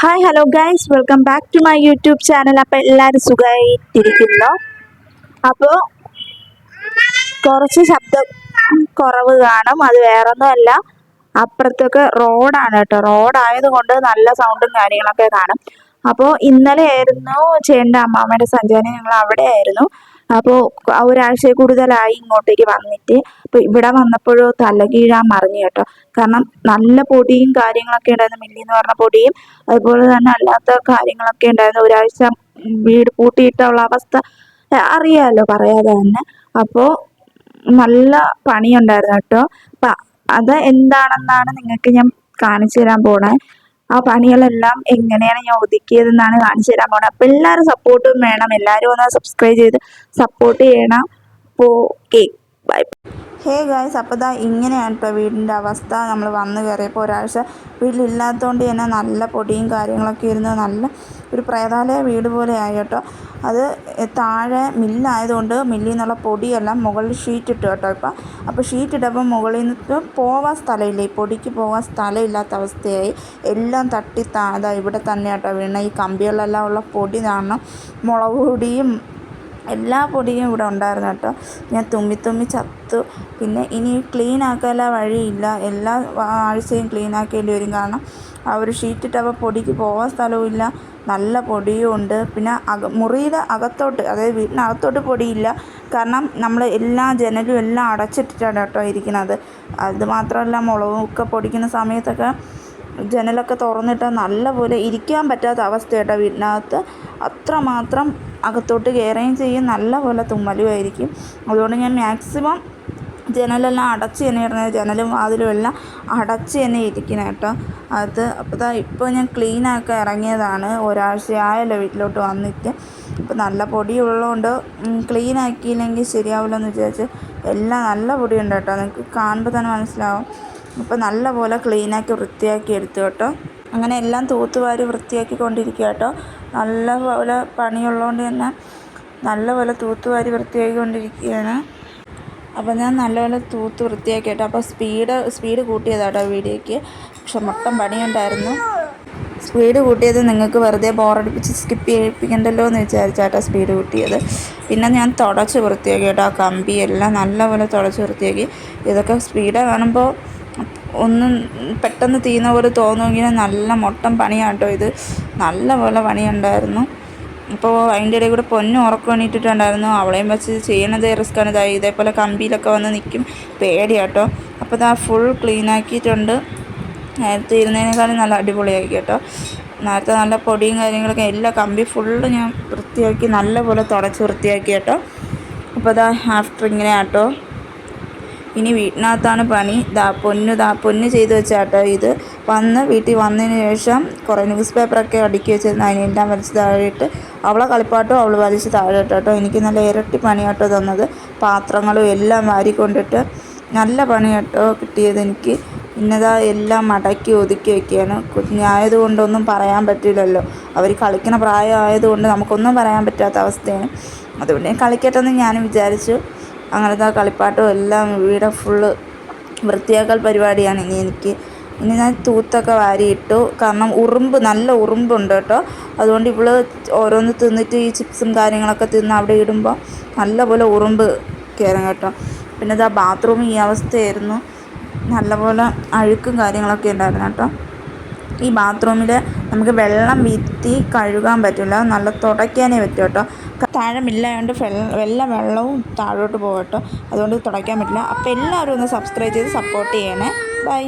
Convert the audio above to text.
Hi hello guys welcome back to my YouTube channel അപ്പോൾ എല്ലാവരും സുഖമായിട്ടിരിക്കുന്നു അപ്പോൾ കുറച്ച് ശബ്ദം കുറവ് കാണും. അത് വേറൊന്നുമല്ല. അപ്പുറത്തൊക്കെ റോഡാണ് കേട്ടോ. റോഡായത് കൊണ്ട് നല്ല സൗണ്ടും കാര്യങ്ങളൊക്കെ കാണും. അപ്പോൾ ഇന്നലെ ആയിരുന്നു ചേട്ടന്റെ അമ്മാമ്മയുടെ സഞ്ചാരം. ഞങ്ങൾ അവിടെ ആയിരുന്നു. അപ്പോൾ ഒരാഴ്ചയിൽ കൂടുതലായി ഇങ്ങോട്ടേക്ക് വന്നിട്ട് അപ്പോൾ ഇവിടെ വന്നപ്പോഴോ തലകീഴാൻ മറിഞ്ഞു കേട്ടോ. കാരണം നല്ല പൊടിയും കാര്യങ്ങളൊക്കെ ഉണ്ടായിരുന്നു. മില്ലി എന്ന് പറഞ്ഞ പൊടിയും അതുപോലെ തന്നെ അല്ലാത്ത കാര്യങ്ങളൊക്കെ ഉണ്ടായിരുന്നു. ഒരാഴ്ച വീട് പൂട്ടിയിട്ടുള്ള അവസ്ഥ അറിയാലോ പറയാതെ തന്നെ. അപ്പോൾ നല്ല പണിയുണ്ടായിരുന്നു കേട്ടോ. അപ്പം അത് എന്താണെന്നാണ് നിങ്ങൾക്ക് ഞാൻ കാണിച്ചു തരാൻ പോണേ. ആ പണികളെല്ലാം എങ്ങനെയാണ് ഞാൻ ഒതുക്കിയതെന്നാണ് കാണിച്ചു തരാൻ പോണത്. അപ്പം എല്ലാവരും സപ്പോർട്ടും വേണം. എല്ലാവരും ഒന്ന് സബ്സ്ക്രൈബ് ചെയ്ത് സപ്പോർട്ട് ചെയ്യണം. അപ്പോൾ ഓക്കെ ബൈ ഹേ ഗായ്സ് അപ്പോൾ ദാ ഇങ്ങനെയാണ് കേട്ടോ വീടിന്റെ അവസ്ഥ. നമ്മൾ വന്ന് കയറിയപ്പോൾ ഒരാഴ്ച വീട്ടിലില്ലാത്തതുകൊണ്ട് തന്നെ നല്ല പൊടിയും കാര്യങ്ങളൊക്കെ ഇരുന്ന് നല്ല ഒരു പ്രേതാലയ വീട് പോലെ ആയി കേട്ടോ. അത് താഴെ മില്ലായതുകൊണ്ട് മില്ലിൽ നിന്നുള്ള പൊടിയെല്ലാം മുകളിൽ ഷീറ്റ് ഇട്ടു കേട്ടോ ഇപ്പം. അപ്പോൾ ഷീറ്റ് ഇട്ടപ്പോൾ മുകളിൽ നിന്ന് പോവാൻ സ്ഥലമില്ല. ഈ പൊടിക്ക് പോകാൻ സ്ഥലമില്ലാത്ത അവസ്ഥയായി. എല്ലാം തട്ടി താഴെ ഇവിടെ തന്നെ കേട്ടോ വീണ ഈ കമ്പികളിലെല്ലാം ഉള്ള പൊടി കാണണം മുളക് പൊടിയും എല്ലാ പൊടിയും ഇവിടെ ഉണ്ടായിരുന്നു കേട്ടോ. ഞാൻ തുമ്മി തുമ്മി ചത്തു. പിന്നെ ഇനി ക്ലീൻ ആക്കാനുള്ള വഴിയില്ല. എല്ലാ ആഴ്ചയും ക്ലീൻ ആക്കേണ്ടി വരും. കാരണം ആ ഒരു ഷീറ്റ് ഇട്ടപ്പോൾ പൊടിക്ക് പോകാൻ സ്ഥലവുമില്ല നല്ല പൊടിയും ഉണ്ട്. പിന്നെ അക മുറിയുടെ അകത്തോട്ട് അതായത് വീട്ടിനകത്തോട്ട് പൊടിയില്ല. കാരണം നമ്മൾ എല്ലാ ജനലും എല്ലാം അടച്ചിട്ടിട്ടാണ് കേട്ടോ ഇരിക്കുന്നത്. അതുമാത്രമല്ല മാത്രമല്ല മുളകും പൊടിക്കുന്ന സമയത്തൊക്കെ ജനലൊക്കെ തുറന്നിട്ട് നല്ലപോലെ ഇരിക്കാൻ പറ്റാത്ത അവസ്ഥ കേട്ടോ വീട്ടിനകത്ത്. അത്രമാത്രം അകത്തോട്ട് കയറുകയും ചെയ്യും. നല്ലപോലെ തുമ്മലുമായിരിക്കും. അതുകൊണ്ട് ഞാൻ മാക്സിമം ജനലെല്ലാം അടച്ച് തന്നെ ഇടുന്നത് ജനലും വാതിലും എല്ലാം അടച്ച് തന്നെ ഇരിക്കണം കേട്ടോ. അത് അപ്പോൾ ഇപ്പോൾ ഞാൻ ക്ലീനാക്കി ഇറങ്ങിയതാണ്. ഒരാഴ്ചയായല്ലോ വീട്ടിലോട്ട് വന്നിട്ട്. അപ്പോൾ നല്ല പൊടി ഉള്ളതുകൊണ്ട് ക്ലീൻ ആക്കിയില്ലെങ്കിൽ ശരിയാവില്ല എന്ന് വിചാരിച്ച്. എല്ലാം നല്ല പൊടിയുണ്ട് കേട്ടോ. നിങ്ങൾക്ക് കാണുമ്പോൾ തന്നെ മനസ്സിലാവും. അപ്പോൾ നല്ലപോലെ ക്ലീനാക്കി വൃത്തിയാക്കി എടുത്തു കേട്ടോ. അങ്ങനെ എല്ലാം തൂത്തുവാരി വൃത്തിയാക്കി കൊണ്ടിരിക്കുക കേട്ടോ നല്ലപോലെ പണിയുള്ളതുകൊണ്ട് തന്നെ നല്ലപോലെ തൂത്തുവാരി വൃത്തിയാക്കി കൊണ്ടിരിക്കുകയാണ് അപ്പോൾ ഞാൻ നല്ലപോലെ തൂത്ത് വൃത്തിയാക്കി കേട്ടോ അപ്പോൾ സ്പീഡ് സ്പീഡ് കൂട്ടിയതാട്ടോ വീഡിയോയ്ക്ക്. പക്ഷെ മൊത്തം പണിയുണ്ടായിരുന്നു. സ്പീഡ് കൂട്ടിയത് നിങ്ങൾക്ക് വെറുതെ ബോറടിപ്പിച്ച് സ്കിപ്പ് ചെയ്യിപ്പിക്കണ്ടല്ലോ എന്ന് വിചാരിച്ചാട്ടോ സ്പീഡ് കൂട്ടിയത്. പിന്നെ ഞാൻ തുടച്ച് വൃത്തിയാക്കി കേട്ടോ ആ കമ്പി എല്ലാം നല്ലപോലെ തുടച്ച് വൃത്തിയാക്കി. ഇതൊക്കെ സ്പീഡ് കാണുമ്പോൾ ഒന്നും പെട്ടെന്ന് തീയുന്ന പോലെ തോന്നുമെങ്കിലും നല്ല മൊട്ടം പണിയാട്ടോ ഇത്. നല്ല പോലെ പണിയുണ്ടായിരുന്നു. അപ്പോൾ അതിന്റെ ഇടയിൽ കൂടെ പൊന്നും ഉറക്കം എണീറ്റിട്ടുണ്ടായിരുന്നു. അവളെയും വെച്ച് ചെയ്യണത് റിസ്ക്കാണ് ഇതായി ഇതേപോലെ കമ്പിയിലൊക്കെ വന്ന് നിൽക്കും. പേടിയാട്ടോ അപ്പോൾ ഇതാ ഫുൾ ക്ലീൻ ആക്കിയിട്ടുണ്ട്. നേരത്തെ ഇരുന്നതിനേക്കാളും നല്ല അടിപൊളിയാക്കി കേട്ടോ. നേരത്തെ നല്ല പൊടിയും കാര്യങ്ങളൊക്കെ എല്ലാ കമ്പി ഫുള്ള് ഞാൻ വൃത്തിയാക്കി നല്ലപോലെ തുടച്ച് വൃത്തിയാക്കി കേട്ടോ. അപ്പോൾ അതാ ആഫ്റ്റർ ഇങ്ങനെ ആട്ടോ. ഇനി വീട്ടിനകത്താണ് പണി. ദാ പൊന്ന് ദാ പൊന്ന് ചെയ്ത് വെച്ചാട്ടോ ഇത്. വന്ന് വീട്ടിൽ വന്നതിന് ശേഷം കുറേ ന്യൂസ് പേപ്പറൊക്കെ അടുക്കി വെച്ചിരുന്നു. അതിനെല്ലാം വലിച്ച് താഴെയിട്ട് അവളെ കളിപ്പാട്ടോ അവൾ വലിച്ച് താഴെ കേട്ടോ എനിക്ക് നല്ല ഇരട്ടി പണിയാട്ടോ തന്നത്. പാത്രങ്ങളും എല്ലാം വാരിക്കൊണ്ടിട്ട് നല്ല പണി കേട്ടോ കിട്ടിയത് എനിക്ക്. ഇന്നതാ എല്ലാം മടക്കി ഒതുക്കി വയ്ക്കുകയാണ് കുഞ്ഞായതുകൊണ്ടൊന്നും പറയാൻ പറ്റില്ലല്ലോ. അവർ കളിക്കുന്ന പ്രായമായതുകൊണ്ട് നമുക്കൊന്നും പറയാൻ പറ്റാത്ത അവസ്ഥയാണ്. അതുകൊണ്ട് കളിക്കട്ടെന്ന് ഞാനും വിചാരിച്ചു. അങ്ങനത്തെ കളിപ്പാട്ടവും എല്ലാം വീടെ ഫുള്ള് വൃത്തിയാക്കൽ പരിപാടിയാണ്. ഇനി എനിക്ക് ഇനി ഞാൻ തൂത്തൊക്കെ വാരിയിട്ടു. കാരണം ഉറുമ്പ് നല്ല ഉറുമ്പുണ്ട് കേട്ടോ. അതുകൊണ്ട് ഇവൾ ഓരോന്ന് തിന്നിട്ട് ഈ ചിപ്സും കാര്യങ്ങളൊക്കെ തിന്ന് അവിടെ ഇടുമ്പോൾ നല്ലപോലെ ഉറുമ്പ് കയറും കേട്ടോ. പിന്നെ ഇതാ ബാത്റൂം ഈ അവസ്ഥയായിരുന്നു. നല്ലപോലെ അഴുക്കും കാര്യങ്ങളൊക്കെ ഉണ്ടായിരുന്നു കേട്ടോ. ഈ ബാത്റൂമിൽ നമുക്ക് വെള്ളം വീത്തി കഴുകാൻ പറ്റില്ല. നല്ല തുടയ്ക്കാനേ പറ്റും കേട്ടോ. താഴെ എല്ലാ വെള്ള വെള്ളവും താഴോട്ട് പോകട്ടോ അതുകൊണ്ട് തുടയ്ക്കാൻ പറ്റില്ല. അപ്പോൾ എല്ലാവരും ഒന്ന് സബ്സ്ക്രൈബ് ചെയ്ത് സപ്പോർട്ട് ചെയ്യണേ. ബൈ